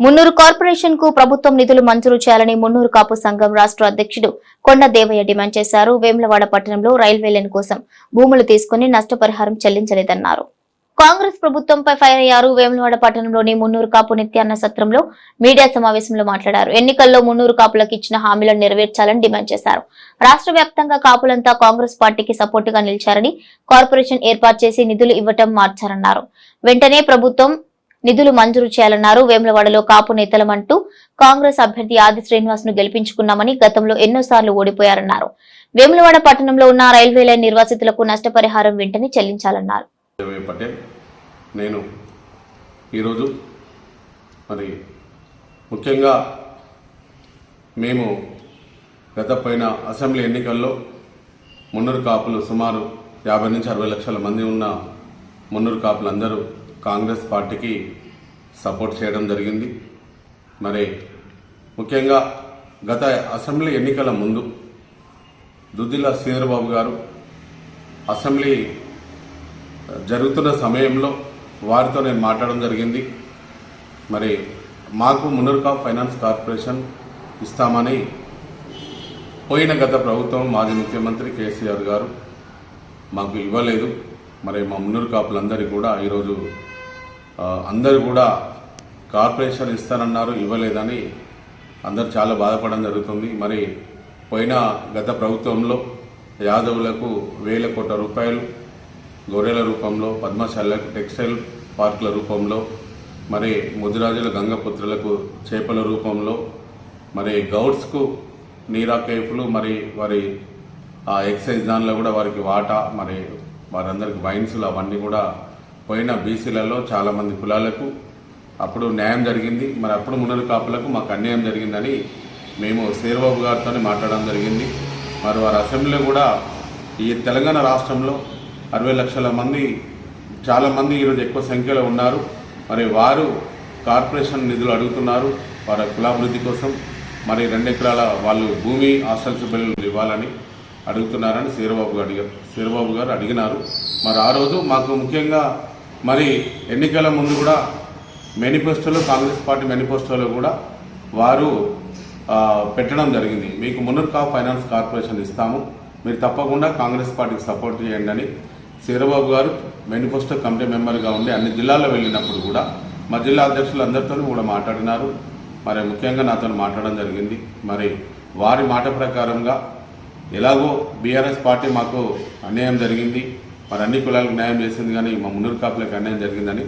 మున్నూరు కార్పొరేషన్కు ప్రభుత్వం నిధులు మంజూరు చేయాలని మున్నూరు కాపు సంఘం రాష్ట్ర అధ్యక్షుడు కొండ దేవయ్య డిమాండ్ చేశారు. వేములవాడ పట్టణంలో రైల్వే లైన్ కోసం భూములు తీసుకుని నష్టపరిహారం చెల్లించలేదన్నారు. కాంగ్రెస్ ప్రభుత్వంపై ఫైర్ అయ్యారు. వేములవాడ పట్టణంలోని మున్నూరు కాపు నిత్యాన్న సత్రంలో మీడియా సమావేశంలో మాట్లాడారు. ఎన్నికల్లో మున్నూరు కాపులకు ఇచ్చిన హామీలను నెరవేర్చాలని డిమాండ్ చేశారు. రాష్ట్ర వ్యాప్తంగా కాపులంతా కాంగ్రెస్ పార్టీకి సపోర్టుగా నిలిచారని కార్పొరేషన్ ఏర్పాటు చేసి నిధులు ఇవ్వటం మార్చారన్నారు. వెంటనే ప్రభుత్వం నిధులు మంజూరు చేయాలన్నారు. వేములవాడలో కాపు నేతలమంటూ కాంగ్రెస్ అభ్యర్థి ఆది శ్రీనివాస్ను గెలిపించుకున్నామని గతంలో ఎన్నోసార్లు ఓడిపోయారన్నారు. వేములవాడ పట్టణంలో ఉన్న రైల్వే లైన్ నిర్వాసితులకు నష్టపరిహారం వెంటనే చెల్లించాలన్నారు. నేను ఈరోజు మరి ముఖ్యంగా మేము గత పోయిన అసెంబ్లీ ఎన్నికల్లో మున్నూరు కాపులు సుమారు యాభై నుంచి అరవై లక్షల మంది ఉన్న మున్నూరు కాపులందరూ కాంగ్రెస్ పార్టీకి సపోర్ట్ చేయడం జరిగింది. మరి ముఖ్యంగా గత అసెంబ్లీ ఎన్నికల ముందు దుద్దిల శ్రీధరబాబు గారు అసెంబ్లీ జరుగుతున్న సమయంలో వారితో నేను మాట్లాడడం జరిగింది. మరి మాకు మునర్కా ఫైనాన్స్ కార్పొరేషన్ ఇస్తామని పోయిన గత ప్రభుత్వం మాజీ ముఖ్యమంత్రి కేసీఆర్ గారు మాకు ఇవ్వలేదు. మరి మా మున్నూరు కాపులందరికీ కూడా ఈరోజు అందరూ కూడా కార్పొరేషన్ ఇస్తానన్నారు ఇవ్వలేదని అందరు చాలా బాధపడడం జరుగుతుంది. మరి పోయిన గత ప్రభుత్వంలో యాదవులకు వేల కోట్ల రూపాయలు గొర్రెల రూపంలో పద్మశాలకు టెక్స్టైల్ పార్కుల రూపంలో మరి ముదిరాజుల గంగపుత్రులకు చేపల రూపంలో మరి గౌడ్స్కు నీరా కేఫ్లు మరి వారి ఆ ఎక్సైజ్ దానిలో కూడా వారికి వాటా మరి వారందరికి వైన్స్లు అవన్నీ కూడా పోయిన బీసీలలో చాలామంది కులాలకు అప్పుడు న్యాయం జరిగింది. మరి అప్పుడు మునరు కాపులకు మాకు అన్యాయం జరిగిందని మేము శేరబాబు గారితో మాట్లాడడం జరిగింది. మరి వారి అసెంబ్లీలో కూడా ఈ తెలంగాణ రాష్ట్రంలో అరవై లక్షల మంది చాలామంది ఈరోజు ఎక్కువ సంఖ్యలో ఉన్నారు. మరి వారు కార్పొరేషన్ నిధులు అడుగుతున్నారు. వారి కులాభివృద్ధి కోసం మరి రెండు ఎకరాల వాళ్ళు భూమి హాస్టల్ బిల్లులు ఇవ్వాలని అడుగుతున్నారని శీరబాబు గారు అడిగారు శీరబాబు గారు అడిగినారు. మరి ఆ రోజు మాకు ముఖ్యంగా మరి ఎన్నికల ముందు కూడా మేనిఫెస్టోలో కాంగ్రెస్ పార్టీ మేనిఫెస్టోలో కూడా వారు పెట్టడం జరిగింది. మీకు మున్నూరు ఫైనాన్స్ కార్పొరేషన్ ఇస్తాము. మీరు తప్పకుండా కాంగ్రెస్ పార్టీకి సపోర్ట్ చేయండి అని శీరబాబు గారు మేనిఫెస్టో కమిటీ మెంబర్గా ఉండి అన్ని జిల్లాల్లో వెళ్ళినప్పుడు కూడా మా జిల్లా అధ్యక్షులు అందరితోనూ కూడా మాట్లాడినారు. మరి ముఖ్యంగా నాతో మాట్లాడడం జరిగింది. మరి వారి మాట ప్రకారంగా ఎలాగో బీఆర్ఎస్ పార్టీ మాకు అన్యాయం జరిగింది. మరి అన్ని కులాలకు న్యాయం చేసింది కానీ మా మున్నూరు కాపులకు అన్యాయం జరిగిందని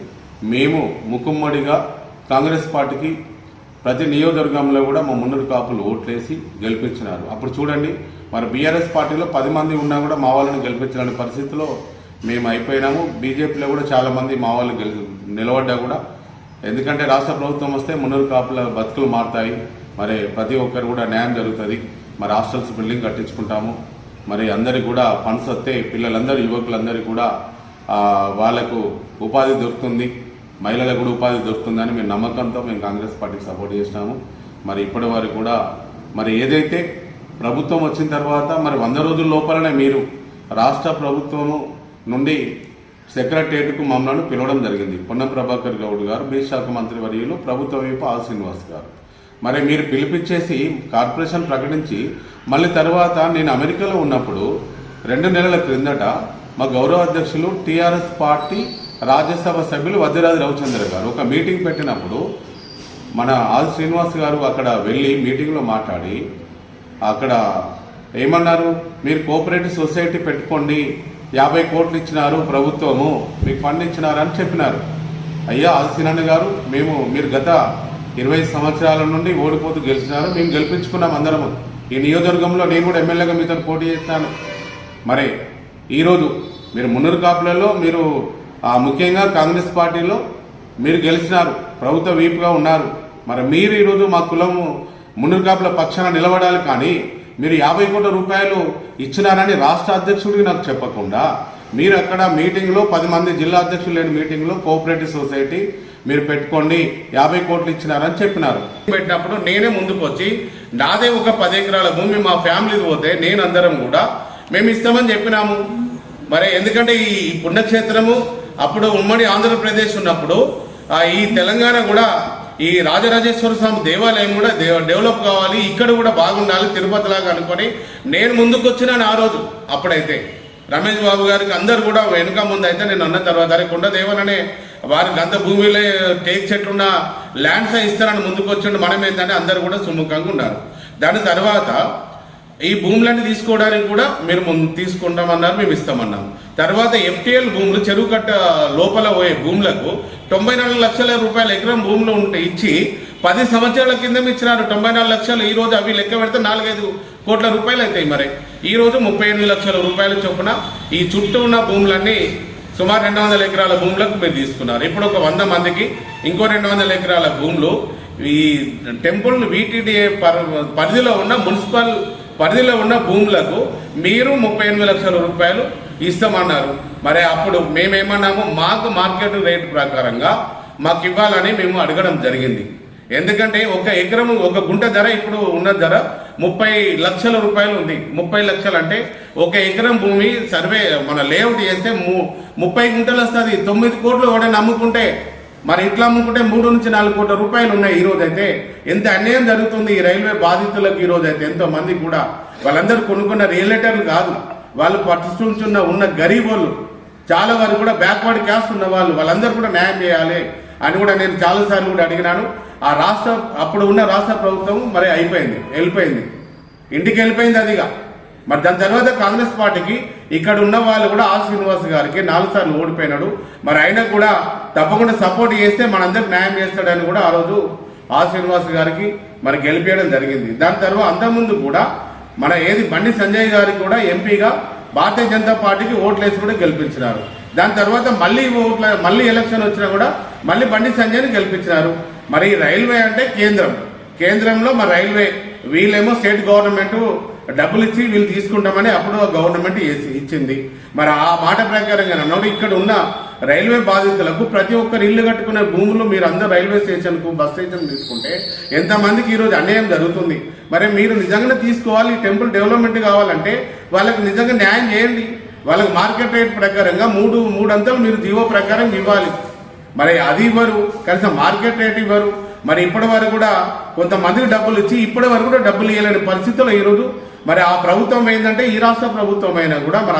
మేము ముకుమ్మడిగా కాంగ్రెస్ పార్టీకి ప్రతి నియోజకవర్గంలో కూడా మా మున్నూరు కాపులు ఓట్లేసి గెలిపించినారు. అప్పుడు చూడండి మరి బీఆర్ఎస్ పార్టీలో పది మంది ఉన్నా కూడా మా వాళ్ళని గెలిపించాలనే పరిస్థితిలో మేము అయిపోయినాము. బీజేపీలో కూడా చాలామంది మా వాళ్ళు గెలి నిలబడ్డా కూడా. ఎందుకంటే రాష్ట్ర ప్రభుత్వం వస్తే మున్నూరు కాపుల బతుకులు మారుతాయి. మరి ప్రతి ఒక్కరు కూడా న్యాయం జరుగుతుంది. మరి హాస్టల్స్ బిల్డింగ్ కట్టించుకుంటాము. మరి అందరికి కూడా ఫండ్స్ వస్తే పిల్లలందరూ యువకులందరూ కూడా వాళ్ళకు వాళ్ళకు ఉపాధి దొరుకుతుంది. మహిళలకు కూడా ఉపాధి దొరుకుతుందని మేము నమ్మకంతో మేము కాంగ్రెస్ పార్టీకి సపోర్ట్ చేసినాము. మరి ఇప్పటి వరకు కూడా మరి ఏదైతే ప్రభుత్వం వచ్చిన తర్వాత మరి వంద రోజుల లోపలనే మీరు రాష్ట్ర ప్రభుత్వము నుండి సెక్రటరియట్కు మమ్మల్ని పిలవడం జరిగింది. పొన్నం ప్రభాకర్ గౌడ్ గారు బీశాఖ మంత్రి వర్యులు ప్రభుత్వ వైపు ఆర్ శ్రీనివాస్ గారు. మరి మీరు పిలిపించేసి కార్పొరేషన్ ప్రకటించి మళ్ళీ తర్వాత నేను అమెరికాలో ఉన్నప్పుడు రెండు నెలల క్రిందట మా గౌరవ అధ్యక్షులు టీఆర్ఎస్ పార్టీ రాజ్యసభ సభ్యులు వద్దిరాజు రవిచంద్ర గారు ఒక మీటింగ్ పెట్టినప్పుడు మన ఆది శ్రీనివాస్ గారు అక్కడ వెళ్ళి మీటింగ్లో మాట్లాడి అక్కడ ఏమన్నారు? మీరు కోఆపరేటివ్ సొసైటీ పెట్టుకోండి యాభై కోట్లు ఇచ్చినారు ప్రభుత్వము మీకు ఫండ్ ఇచ్చినారు అని చెప్పినారు. అయ్యా ఆదిశీనన్న గారు మేము మీరు గత ఇరవై సంవత్సరాల నుండి ఓడిపోతూ గెలిచినారు. మేము గెలిపించుకున్నాం అందరము. ఈ నియోజకవర్గంలో నేను కూడా ఎమ్మెల్యేగా మీతో పోటీ చేస్తాను. మరి ఈరోజు మీరు మున్నూరు కాపులలో మీరు ముఖ్యంగా కాంగ్రెస్ పార్టీలో మీరు గెలిచినారు. ప్రభుత్వ వీపుగా ఉన్నారు. మరి మీరు ఈరోజు మా కులము మున్నూరు కాపుల పక్షాన నిలబడాలి కానీ మీరు యాభై కోట్ల రూపాయలు ఇచ్చినారని రాష్ట్ర అధ్యక్షుడికి నాకు చెప్పకుండా మీరు అక్కడ మీటింగ్లో పది మంది జిల్లా అధ్యక్షులు లేని మీటింగ్లో కోఆపరేటివ్ సొసైటీ మీరు పెట్టుకోండి యాభై కోట్లు ఇచ్చినారని చెప్పినారు. పెట్టినప్పుడు నేనే ముందుకు వచ్చి నాదే ఒక పది ఎకరాల భూమి మా ఫ్యామిలీది పోతే నేను అందరం కూడా మేము ఇస్తామని చెప్పినాము. మరి ఎందుకంటే ఈ పుణ్యక్షేత్రము అప్పుడు ఉమ్మడి ఆంధ్రప్రదేశ్ ఉన్నప్పుడు ఈ తెలంగాణ కూడా ఈ రాజరాజేశ్వర స్వామి దేవాలయం కూడా డెవలప్ కావాలి ఇక్కడ కూడా బాగుండాలి తిరుపతి లాగా అనుకొని నేను ముందుకు వచ్చినాను ఆ రోజు అప్పుడైతే. రమేష్ బాబు గారికి అందరు కూడా వెనుక ముందు అయితే నేను అన్న తర్వాత కుండదేవన్ అనే వారి గంధ భూమిలో టేక్ చెట్లున్న ల్యాండ్స్ ఇస్తారని ముందుకు వచ్చిండు మనం ఏంటంటే అందరు కూడా సుముఖంగా ఉన్నారు. దాని తర్వాత ఈ భూములన్నీ తీసుకోవడానికి కూడా మీరు ముందు తీసుకుంటామన్నారు మేము ఇస్తామన్నాం తర్వాత ఎఫ్టీఎల్ భూములు చెరువు కట్ట లోపల పోయే భూములకు తొంభై నాలుగు లక్షల రూపాయల ఎకరం భూములు ఉంటే ఇచ్చి పది సంవత్సరాల కింద ఇచ్చినారు. తొంభై నాలుగు లక్షలు ఈ రోజు అవి లెక్క పెడితే నాలుగైదు కోట్ల రూపాయలు అవుతాయి మరి. ఈ రోజు ముప్పై ఎనిమిది లక్షల రూపాయల చొప్పున ఈ చుట్టూ ఉన్న భూములన్నీ సుమారు రెండు వందల ఎకరాల భూములకు మీరు తీసుకున్నారు. ఇప్పుడు ఒక వంద మందికి ఇంకో రెండు వందల ఎకరాల భూములు ఈ టెంపుల్ వీటీడీఏ పరిధిలో ఉన్న మున్సిపల్ పరిధిలో ఉన్న భూములకు మీరు ముప్పై ఎనిమిది లక్షల రూపాయలు ఇస్తామన్నారు. మరి అప్పుడు మేమేమన్నాము? మాకు మార్కెట్ రేట్ ప్రకారంగా మాకు ఇవ్వాలని మేము అడగడం జరిగింది. ఎందుకంటే ఒక ఎకరం ఒక గుంట ధర ఇప్పుడు ఉన్న ధర ముప్పై లక్షల రూపాయలు ఉంది. ముప్పై లక్షలు అంటే ఒక ఎకరం భూమి సర్వే మన లేఅవుట్ చేస్తే మూ ముప్పై గుంటలు వస్తుంది. తొమ్మిది కోట్లు ఎవడైనా అమ్ముకుంటే మరి ఇట్లా అమ్ముకుంటే మూడు నుంచి నాలుగు కోట్ల రూపాయలు ఉన్నాయి ఈ రోజు అయితే ఎంత అన్యాయం జరుగుతుంది ఈ రైల్వే బాధితులకు ఈ రోజు అయితే ఎంతో మంది కూడా వాళ్ళందరూ కొనుక్కున్న రియలేటర్లు కాదు. వాళ్ళు పట్టుచున్న ఉన్న గరీబ్ వాళ్ళు చాలా వారు కూడా బ్యాక్వర్డ్ క్యాస్ట్ ఉన్న వాళ్ళు వాళ్ళందరూ కూడా న్యాయం చేయాలి అని కూడా నేను చాలాసార్లు కూడా అడిగినాను. ఆ రాష్ట్ర అప్పుడు ఉన్న రాష్ట్ర ప్రభుత్వం మరి అయిపోయింది వెళ్ళిపోయింది. ఇంటికి వెళ్ళిపోయింది అదిగా మరి దాని తర్వాత కాంగ్రెస్ పార్టీకి ఇక్కడ ఉన్న వాళ్ళు కూడా ఆ శ్రీనివాస్ గారికి నాలుగు సార్లు ఓడిపోయినాడు. మరి ఆయన కూడా తప్పకుండా సపోర్ట్ చేస్తే మనందరికి న్యాయం చేస్తాడని కూడా ఆ రోజు ఆ శ్రీనివాస్ గారికి మరి గెలిపేయడం జరిగింది. దాని తర్వాత అంతకుముందు కూడా మన ఏది బండి సంజయ్ గారికి కూడా ఎంపీగా భారతీయ జనతా పార్టీకి ఓట్లేసి కూడా గెలిపించినారు. దాని తర్వాత మళ్ళీ ఓట్ల మళ్ళీ ఎలక్షన్ వచ్చినా కూడా మళ్ళీ బండి సంజయ్ని గెలిపించినారు. మరి ఈ రైల్వే అంటే కేంద్రం. కేంద్రంలో మరి రైల్వే వీళ్ళేమో స్టేట్ గవర్నమెంట్ డబ్బులు ఇచ్చి వీళ్ళు తీసుకుంటామని అప్పుడు గవర్నమెంట్ ఇచ్చింది. మరి ఆ మాట ప్రకారంగా అన్నాడు ఇక్కడ ఉన్న రైల్వే బాధితులకు ప్రతి ఒక్కరు ఇల్లు కట్టుకునే భూములు మీరు అందరూ రైల్వే స్టేషన్కు బస్ స్టేషన్ తీసుకుంటే ఎంతమందికి ఈరోజు అన్యాయం జరుగుతుంది. మరి మీరు నిజంగానే తీసుకోవాలి టెంపుల్ డెవలప్మెంట్ కావాలంటే వాళ్ళకి నిజంగా న్యాయం చేయండి. వాళ్ళకి మార్కెట్ రేట్ ప్రకారంగా మూడు మూడు అంతలు మీరు జీవో ప్రకారం ఇవ్వాలి. మరి అది ఇవ్వరు కనీసం మార్కెట్ రేట్ ఇవ్వరు. మరి ఇప్పటి వరకు కూడా కొంతమందికి డబ్బులు ఇచ్చి ఇప్పటి వరకు కూడా డబ్బులు ఇవ్వలేని పరిస్థితుల్లో ఈరోజు మరి ఆ ప్రభుత్వం ఏంటంటే ఈ రాష్ట్ర ప్రభుత్వం అయినా కూడా మరి